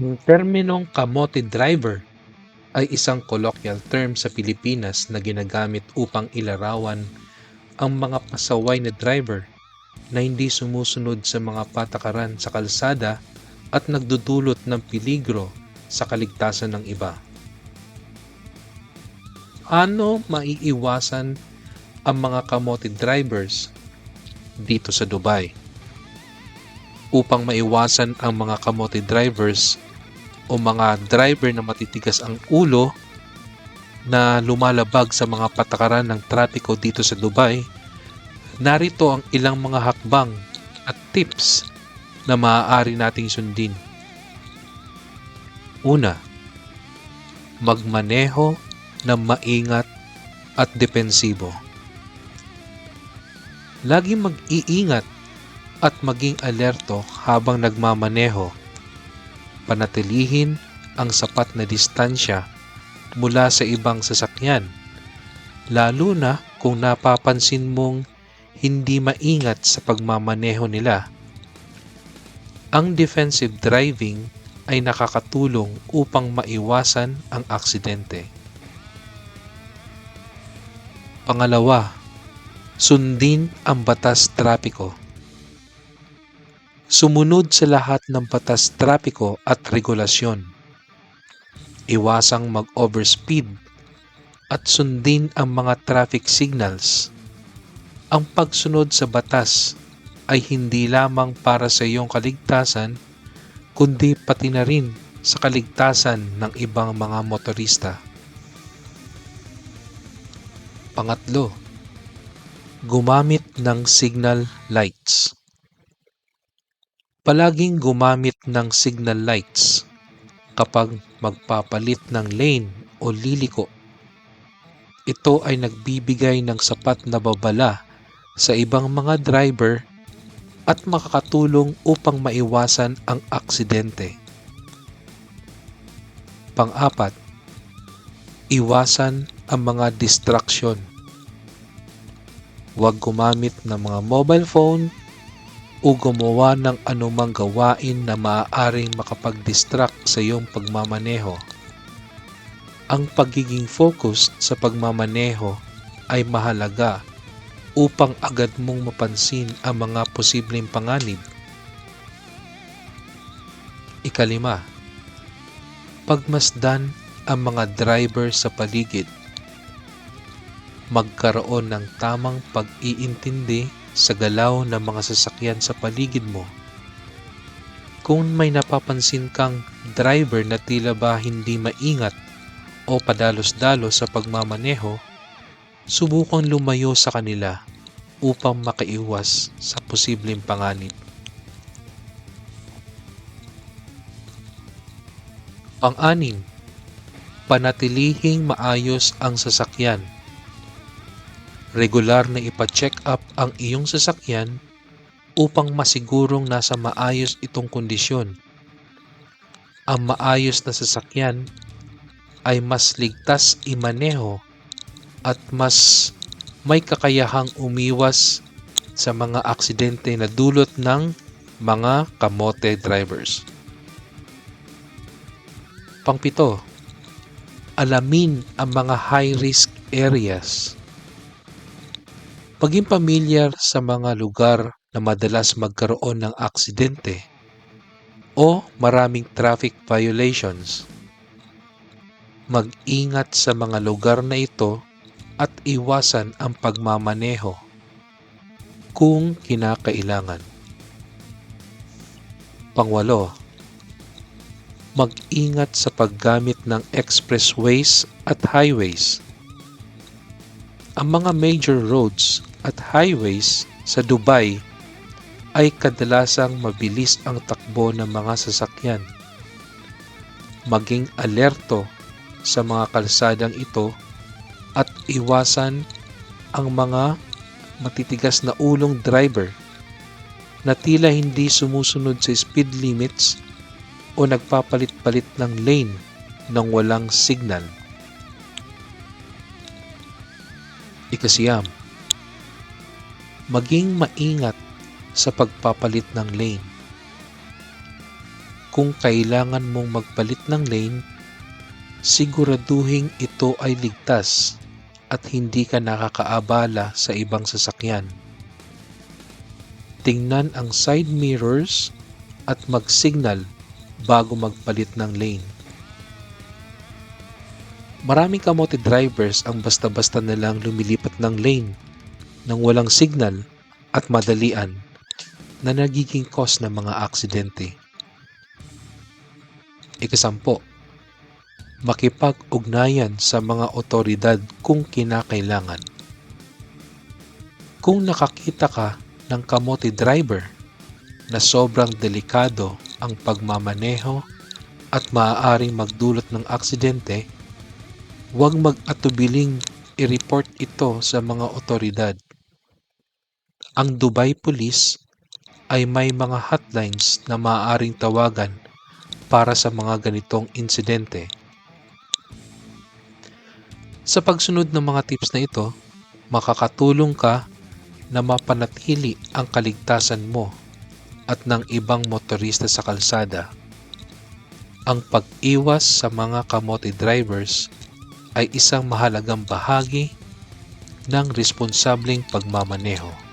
Ang terminong kamote driver ay isang colloquial term sa Pilipinas na ginagamit upang ilarawan ang mga pasaway na driver na hindi sumusunod sa mga patakaran sa kalsada at nagdudulot ng peligro sa kaligtasan ng iba. Ano maiiwasan ang mga kamote drivers dito sa Dubai? Upang maiwasan ang mga kamote drivers o mga driver na matitigas ang ulo na lumalabag sa mga patakaran ng trapiko dito sa Dubai, narito ang ilang mga hakbang at tips na maaari nating sundin. Una, magmaneho na maingat at depensibo. Lagi mag-iingat at maging alerto habang nagmamaneho. Panatilihin ang sapat na distansya mula sa ibang sasakyan, lalo na kung napapansin mong hindi maingat sa pagmamaneho nila. Ang defensive driving ay nakakatulong upang maiwasan ang aksidente. Pangalawa, sundin ang batas trapiko. Sumunod sa lahat ng batas trapiko at regulasyon. Iwasang mag-overspeed at sundin ang mga traffic signals. Ang pagsunod sa batas ay hindi lamang para sa iyong kaligtasan, kundi pati na rin sa kaligtasan ng ibang mga motorista. Pangatlo, gumamit ng signal lights. Palaging gumamit ng signal lights kapag magpapalit ng lane o liliko. Ito ay nagbibigay ng sapat na babala sa ibang mga driver at makakatulong upang maiwasan ang aksidente. Pang-apat, iwasan ang mga distraction. Huwag gumamit ng mga mobile phone o gumawa ng anumang gawain na maaaring makapag-distract sa iyong pagmamaneho. Ang pagiging focused sa pagmamaneho ay mahalaga upang agad mong mapansin ang mga posibleng panganib. Ikalima, pagmasdan ang mga driver sa paligid. Magkaroon ng tamang pag-iintindi sa galaw ng mga sasakyan sa paligid mo. Kung may napapansin kang driver na tila ba hindi maingat o padalos-dalos sa pagmamaneho, subukang lumayo sa kanila upang makaiwas sa posibleng panganib. Pang-anim, panatilihing maayos ang sasakyan. Regular na ipa-check up ang iyong sasakyan upang masigurong nasa maayos itong kondisyon. Ang maayos na sasakyan ay mas ligtas imaneho at mas may kakayahang umiwas sa mga aksidente na dulot ng mga kamote drivers. Pangpito, alamin ang mga high-risk areas. Paging pamilyar sa mga lugar na madalas magkaroon ng aksidente o maraming traffic violations. Mag-ingat sa mga lugar na ito at iwasan ang pagmamaneho kung kinakailangan. Pangwalo, mag-ingat sa paggamit ng expressways at highways. Ang mga major roads at highways sa Dubai ay kadalasang mabilis ang takbo ng mga sasakyan. Maging alerto sa mga kalsadang ito at iwasan ang mga matitigas na ulong driver na tila hindi sumusunod sa speed limits o nagpapalit-palit ng lane ng walang signal. Ikasiyam, maging maingat sa pagpapalit ng lane. kung kailangan mong magpalit ng lane, siguraduhin ito ay ligtas at hindi ka nakakaabala sa ibang sasakyan. Tingnan ang side mirrors at mag-signal bago magpalit ng lane. Maraming kamote drivers ang basta-basta nilang lumilipat ng lane nang walang signal at madalian na nagiging cause ng mga aksidente. Ikasampo, makipag-ugnayan sa mga otoridad kung kinakailangan. Kung nakakita ka ng kamote driver na sobrang delikado ang pagmamaneho at maaaring magdulot ng aksidente, huwag mag-atubiling i-report ito sa mga otoridad. Ang Dubai Police ay may mga hotlines na maaaring tawagan para sa mga ganitong insidente. Sa pagsunod ng mga tips na ito, makakatulong ka na mapanatili ang kaligtasan mo at ng ibang motorista sa kalsada. Ang pag-iwas sa mga kamote drivers ay isang mahalagang bahagi ng responsableng pagmamaneho.